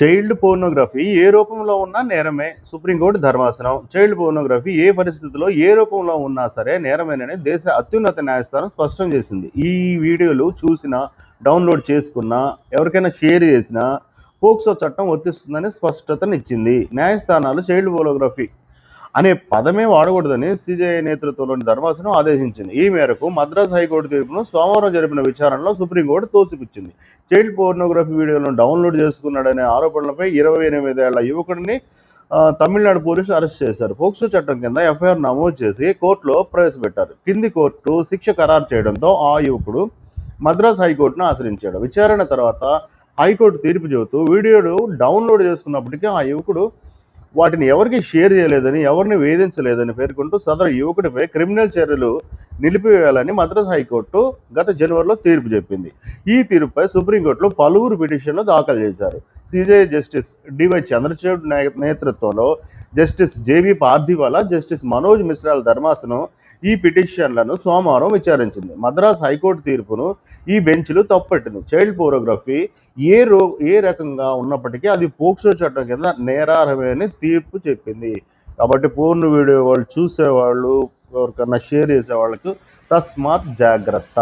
Child pornography ఏ రూపంలో ఉన్నా నేరమే. సుప్రీంకోర్టు ధర్మాసనం. చైల్డ్ పోర్నోగ్రఫీ ఏ పరిస్థితిలో ఏ రూపంలో ఉన్నా సరే నేరమేనని దేశ అత్యున్నత న్యాయస్థానం స్పష్టం చేసింది. ఈ వీడియోలు చూసినా డౌన్లోడ్ చేసుకున్నా ఎవరికైనా షేర్ చేసినా పోక్సో చట్టం వర్తిస్తుందని స్పష్టతనిచ్చింది. న్యాయస్థానాలు చైల్డ్ పోర్నోగ్రఫీ అనే పదమే వాడకూడదని సిజేఐ నేతృత్వంలోని ధర్మాసనం ఆదేశించింది. ఈ మేరకు మద్రాస్ హైకోర్టు తీర్పును సోమవారం జరిపిన విచారణలో సుప్రీంకోర్టు తోసిపుచ్చింది. చైల్డ్ పోర్నోగ్రఫీ వీడియోలను డౌన్లోడ్ చేసుకున్నాడనే ఆరోపణలపై ఇరవై ఎనిమిదేళ్ళ యువకుడిని తమిళనాడు పోలీసులు అరెస్ట్ చేశారు. పోక్సో చట్టం కింద ఎఫ్ఐఆర్ నమోదు చేసి కోర్టులో ప్రవేశపెట్టారు. కింది కోర్టు శిక్ష ఖరారు చేయడంతో ఆ యువకుడు మద్రాస్ హైకోర్టును ఆశ్రయించాడు. విచారణ తర్వాత హైకోర్టు తీర్పు చెబుతూ వీడియోలు డౌన్లోడ్ చేసుకున్నప్పటికీ ఆ యువకుడు వాటిని ఎవరికి షేర్ చేయలేదని ఎవరిని వేధించలేదని పేర్కొంటూ సదరు యువకుడిపై క్రిమినల్ చర్యలు నిలిపివేయాలని మద్రాస్ హైకోర్టు గత జనవరిలో తీర్పు చెప్పింది. ఈ తీర్పుపై సుప్రీంకోర్టులో పలువురు పిటిషన్లు దాఖలు చేశారు. సిజే జస్టిస్ డివై చంద్రచూడ్ నేతృత్వంలో justice J B Pardiwala justice Manoj మిశ్రాల ధర్మాసనం ఈ పిటిషన్లను సోమవారం విచారించింది. మద్రాస్ హైకోర్టు తీర్పును ఈ బెంచ్లు తప్పట్టింది. చైల్డ్ పోరోగ్రఫీ ఏ రో ఏ రకంగా ఉన్నప్పటికీ అది పోక్సో చట్టం కింద నేరార్హమే అని తీర్పు చెప్పింది. కాబట్టి పూర్ణ వీడియో వాళ్ళు చూసేవాళ్ళు ఎవరికన్నా షేర్ చేసే వాళ్ళకు తస్మాత్ జాగ్రత్త.